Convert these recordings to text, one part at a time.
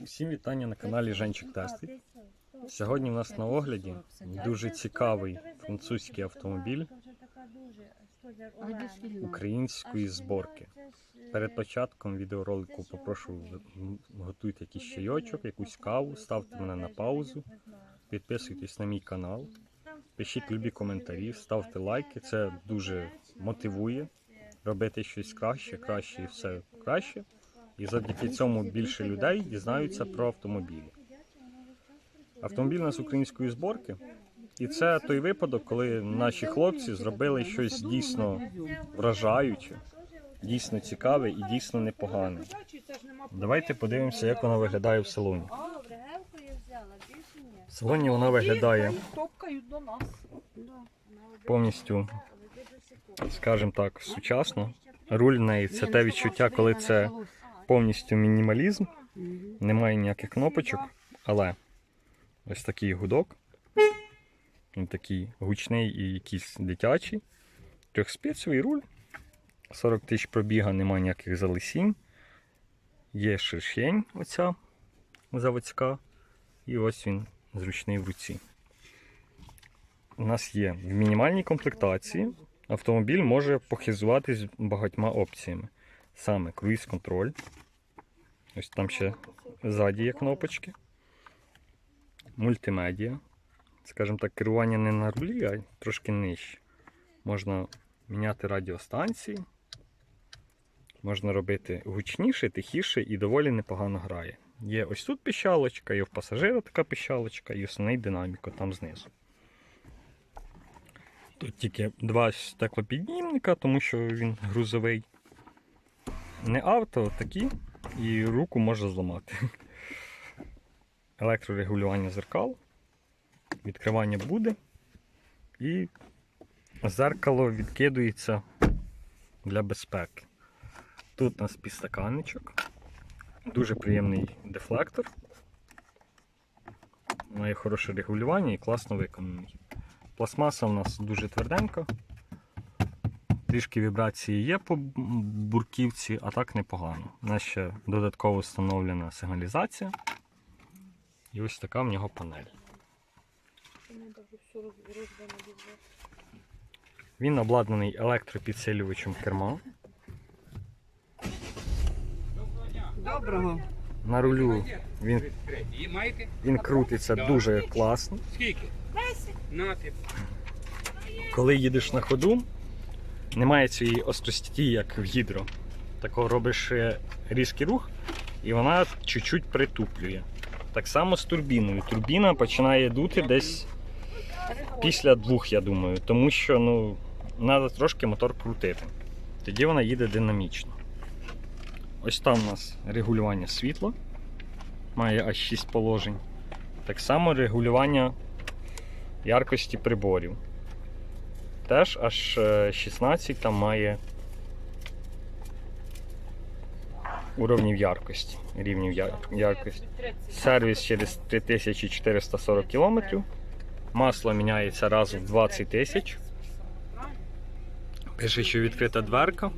Всім вітання на каналі Женчик Тестить. Сьогодні в нас на огляді дуже цікавий французький автомобіль української зборки. Перед початком відеоролику попрошу готуйте якийсь чайочок, якусь каву, ставте мене на паузу, підписуйтесь на мій канал, пишіть любі коментарі, ставте лайки. Це дуже мотивує. робити щось краще, краще і все краще. І завдяки цьому більше людей дізнаються про автомобілі. Автомобіль у нас української зборки. І це той випадок, коли наші хлопці зробили щось дійсно вражаюче, дійсно цікаве і дійсно непогане. Давайте подивимося, як воно виглядає в салоні. В салоні вона виглядає Топкають до нас. повністю, скажімо так, сучасно. Руль в неї це те відчуття, коли це повністю мінімалізм, немає ніяких кнопочок, але ось такий гудок. Він такий гучний і якийсь дитячий. Трьохспецевий руль. 40 тисяч пробіга, немає ніяких залисінь. Є шершень оця заводська. І ось він зручний в руці. У нас є в мінімальній комплектації. Автомобіль може похизуватись багатьма опціями. Саме круїз-контроль. Ось там ще ззаді є кнопочки. Мультимедіа. Скажімо так, керування не на рулі, а трошки нижче. Можна міняти радіостанції. Можна робити гучніше, тихіше і доволі непогано грає. Є ось тут піщалочка, є в пасажира така піщалочка, і основний динаміко там знизу. Тут тільки два стеклопіднімника, тому що він грузовий. Не авто, такі, і руку може зламати. Електрорегулювання зеркал, відкривання буде, і зеркало відкидується для безпеки. Тут у нас підстаканничок, дуже приємний дефлектор. Має хороше регулювання і класно виконаний. Пластмаса у нас дуже тверденька. Трішки вібрації є по бурківці, а так непогано. У нас ще додатково встановлена сигналізація. І ось така в нього панель. Він обладнаний електропідсилювачем керма. Доброго. На рулю він, він крутиться дуже класно. Скільки? Коли їдеш на ходу, немає цієї острості, як в гідро. Такого робиш е, різкий рух, і вона чуть-чуть притуплює. Так само з турбіною. Турбіна починає дути десь після двох, я думаю, тому що ну, треба трошки мотор крутити. Тоді вона їде динамічно. Ось там у нас регулювання світла. Має аж 6 положень. Так само регулювання яркості приборів. Теж аж е, 16 там має уровнів яркості. Рівнів яр- яркості. Сервіс через 3440 км. Масло міняється раз в 20 тисяч. Пише, що відкрита дверка.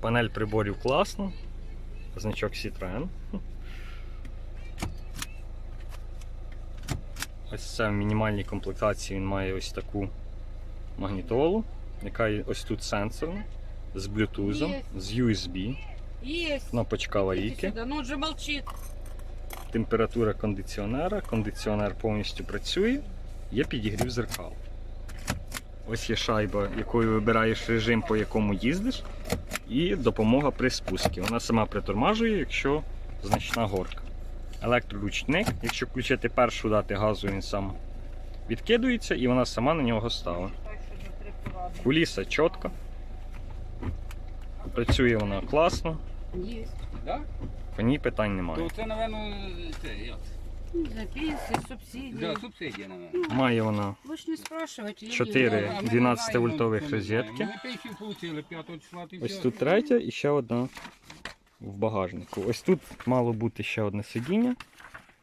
Панель приборів класна. Значок Citroen. Ось це в мінімальній комплектації він має ось таку магнітолу, яка є ось тут сенсорна, з Bluetooth, з USB, кнопочка Да ну температура кондиціонера, кондиціонер повністю працює, є підігрів зеркал. Ось є шайба, якою вибираєш режим, по якому їздиш, і допомога при спуску. Вона сама притормажує, якщо значна горка. Електроручник, якщо включити першу дати газу, він сам відкидується і вона сама на нього ставить. Куліса чітка. Працює вона класно. Да? по ній питань немає. То це, напевно, це, як? Субсидии. Да, субсидія, напевно. Має вона ж не спрашивайте. я Чотири. не знаю. 12 вольтових розетки. Ми пенсію отримали 5 числа, ти Ось все. тут третя і ще одна в багажнику. Ось тут мало бути ще одне сидіння,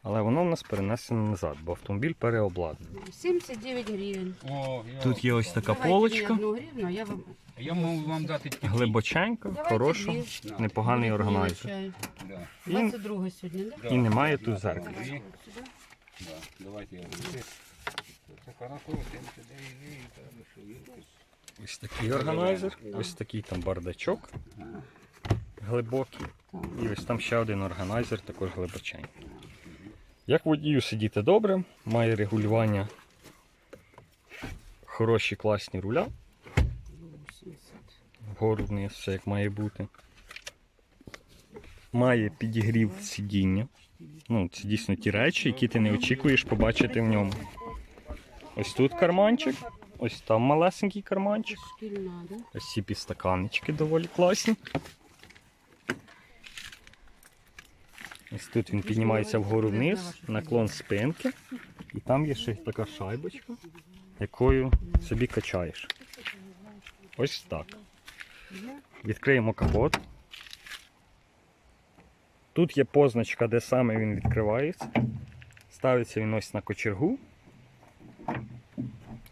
але воно в нас перенесено назад, бо автомобіль переобладнаний. 79 гривен. О, я, Тут є ось така Давайте полочка, одну гривну, а я вам... Я можу вам дати тільки. глибоченька, Давайте хороша, непоганий органайзер. Да. Да. І, 22 сьогодні, так? Да. і немає тут зеркала. Дві. Да. Давайте я. Це хорошо, що. Ось такий органайзер, ось такий там бардачок глибокий. І ось там ще один органайзер, також глибоченький. Як водію сидіти добре, має регулювання хороші класні руля. 80. Вгору вниз, все як має бути. Має підігрів сидіння. Ну, це дійсно ті речі, які ти не очікуєш побачити в ньому. Ось тут карманчик, ось там малесенький карманчик. Ось ці підстаканнички доволі класні. Ось тут він піднімається вгору вниз, наклон спинки. І там є ще така шайбочка, якою собі качаєш. Ось так. Відкриємо капот. Тут є позначка, де саме він відкривається. Ставиться він ось на кочергу.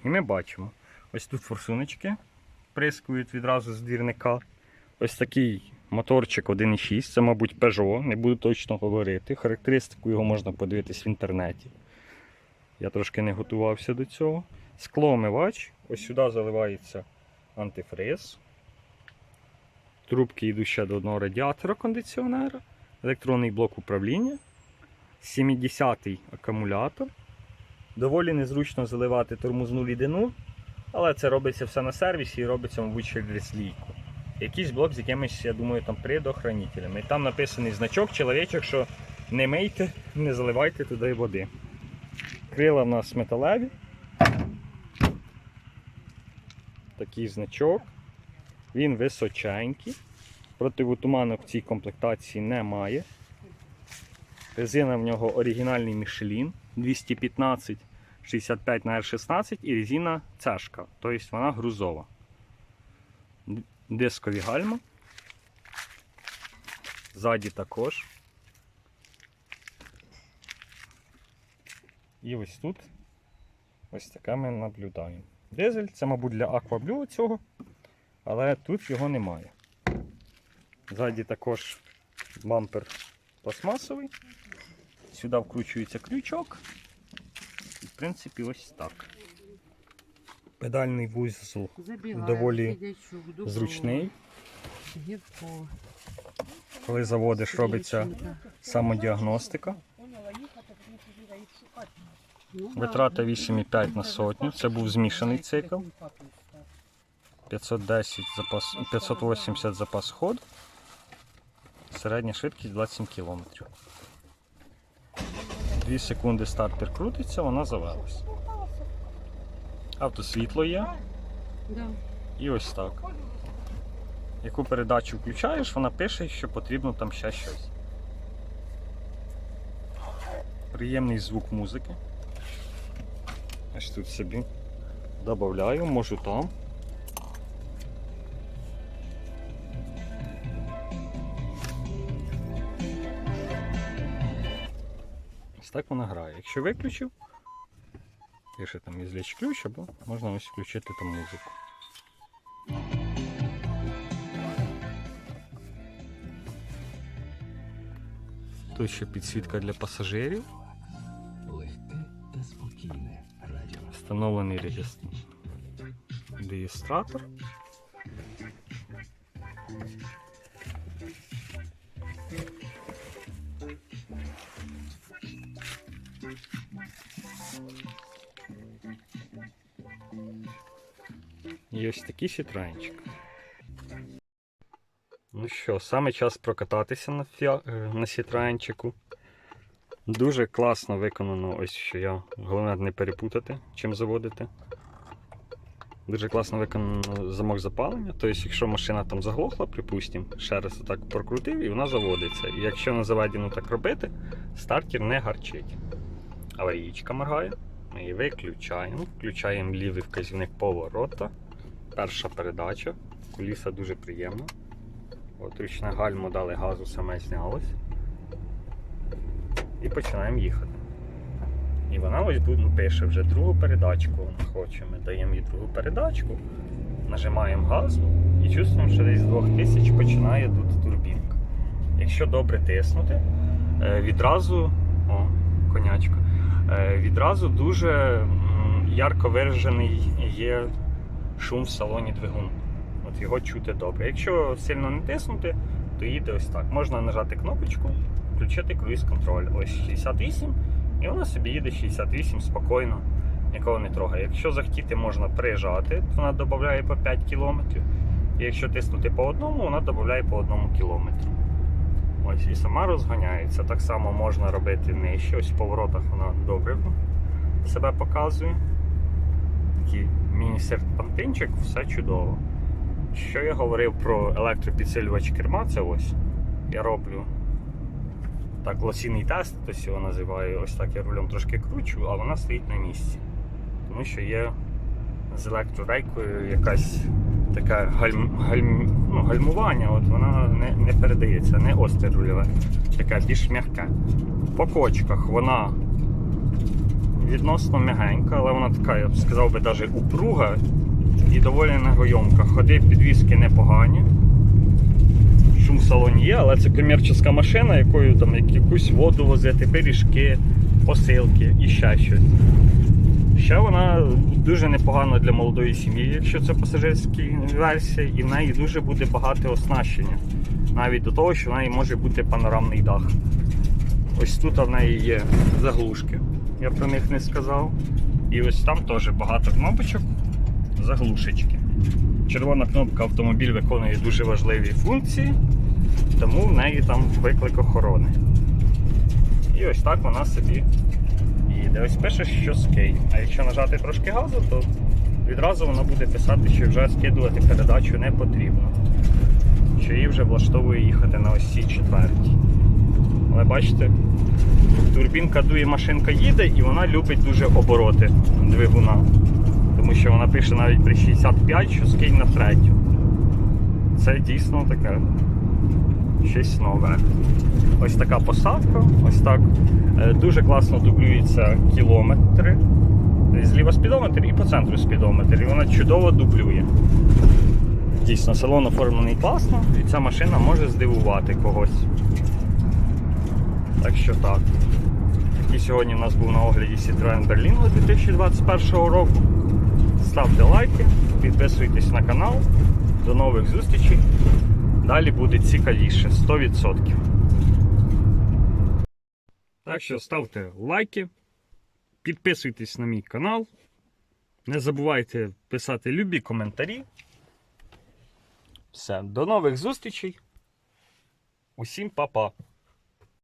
І ми бачимо. Ось тут форсуночки прискують відразу з двірника. Ось такий моторчик 1.6, це, мабуть, Peugeot, не буду точно говорити. Характеристику його можна подивитись в інтернеті. Я трошки не готувався до цього. Склоомивач. Ось сюди заливається антифриз. Трубки йдуть ще до одного радіатора кондиціонера, електронний блок управління, 70-й акумулятор. Доволі незручно заливати тормозну рідину, але це робиться все на сервісі і робиться, мабуть, через лійку. Якийсь блок з якимись, я думаю, там предохранителями. І там написаний значок, чоловічок, що не мийте, не заливайте туди води. Крила в нас металеві. Такий значок. Він височенький. Противотуманок в цій комплектації немає. Резина в нього оригінальний Michelin 215 65 на R16 і резина цешка, тобто вона грузова. Дискові гальма. Ззаді також. І ось тут ось таке ми наблюдаємо. Дизель, це, мабуть, для акваблю цього, але тут його немає. Ззаді також бампер пластмасовий. Сюди вкручується крючок. І, в принципі, ось так. Педальний вузол Доволі зручний. Коли заводиш, робиться самодіагностика. Витрата 8,5 на сотню. Це був змішаний цикл. 510 запас, 580 запас ходу. Середня швидкість 27 км. 2 секунди стартер крутиться, вона завелась. Автосвітло є. Да. І ось так. Яку передачу включаєш, вона пише, що потрібно там ще щось. Приємний звук музики. Ось тут собі додаю, можу там. Ось так вона грає. Якщо виключив, є ще там ізліч ключ, або можна ось включити там музику. Тут ще підсвітка для пасажирів. Легке та спокійне радіо. Встановлений реєстр... реєстратор. Ось такий сітранчик. Ну що, саме час прокататися на, фіа... е, на сітранчику. Дуже класно виконано, ось що я. Головне не перепутати, чим заводити. Дуже класно виконано замок запалення. Тобто, якщо машина там заглохла, припустимо, ще раз так прокрутив і вона заводиться. І якщо на заведену так робити, стартер не гарчить. Аварійка моргає. Ми її виключаємо. Включаємо лівий вказівник поворота. Перша передача. Куліса дуже приємна. От ручне гальмо дали газу, саме знялось. І починаємо їхати. І вона ось ну, пише вже другу передачку. Вона хоче. Ми даємо їй другу передачку, нажимаємо газу і чувствуємо, що десь з 2000 починає тут турбінка. якщо добре тиснути, е, відразу. О, конячка. Е, Відразу дуже ярко виражений є шум в салоні двигун. От його чути добре. Якщо сильно не тиснути, то їде ось так. Можна нажати кнопочку, включити круїз контроль. Ось 68, і вона собі їде 68 спокійно, нікого не трогає. Якщо захотіти, можна прижати, то вона додає по 5 км. І якщо тиснути по одному, вона додає по одному кілометру. Ось і сама розганяється. Так само можна робити нижче. Ось в поворотах вона добре себе показує. Такий міні-серпантинчик, все чудово. Що я говорив про електропідсилювач керма, це ось. Я роблю так лосіний тест, хтось його називає. Ось так я рулем трошки кручу, а вона стоїть на місці. Тому що є з електрорейкою якась таке гальм, гальм, ну, гальмування, от вона не, не передається, не остре рульове, таке більш м'яке. По кочках вона відносно м'ягенька, але вона така, я б сказав би, навіть упруга і доволі негойомка. Ходи підвіски непогані. Шум в салоні є, але це комерційна машина, якою там як- якусь воду возити, пиріжки, посилки і ще щось. Ще вона дуже непогана для молодої сім'ї, якщо це пасажирська версія, і в неї дуже буде багато оснащення. Навіть до того, що в неї може бути панорамний дах. Ось тут в неї є заглушки, я про них не сказав. І ось там теж багато кнопочок, заглушечки. Червона кнопка автомобіль виконує дуже важливі функції, тому в неї там виклик охорони. І ось так вона собі їде. Ось пише, що скейт. А якщо нажати трошки газу, то відразу вона буде писати, що вже скидувати передачу не потрібно. Що її вже влаштовує їхати на ось цій четвертій. Але бачите, турбінка дує, машинка їде і вона любить дуже обороти двигуна. Тому що вона пише навіть при 65, що скинь на третю. Це дійсно таке щось нове. Ось така посадка, ось так. Е, Дуже класно дублюються кілометри. Зліва спідометр і по центру спідометр. І вона чудово дублює. Дійсно, салон оформлений класно, і ця машина може здивувати когось. Так що так. І сьогодні у нас був на огляді Citroen Berlingo 2021 року. Ставте лайки, підписуйтесь на канал. До нових зустрічей. Далі буде цікавіше 100%. Так що ставте лайки, підписуйтесь на мій канал. Не забувайте писати любі коментарі. Все, до нових зустрічей. Усім па-па.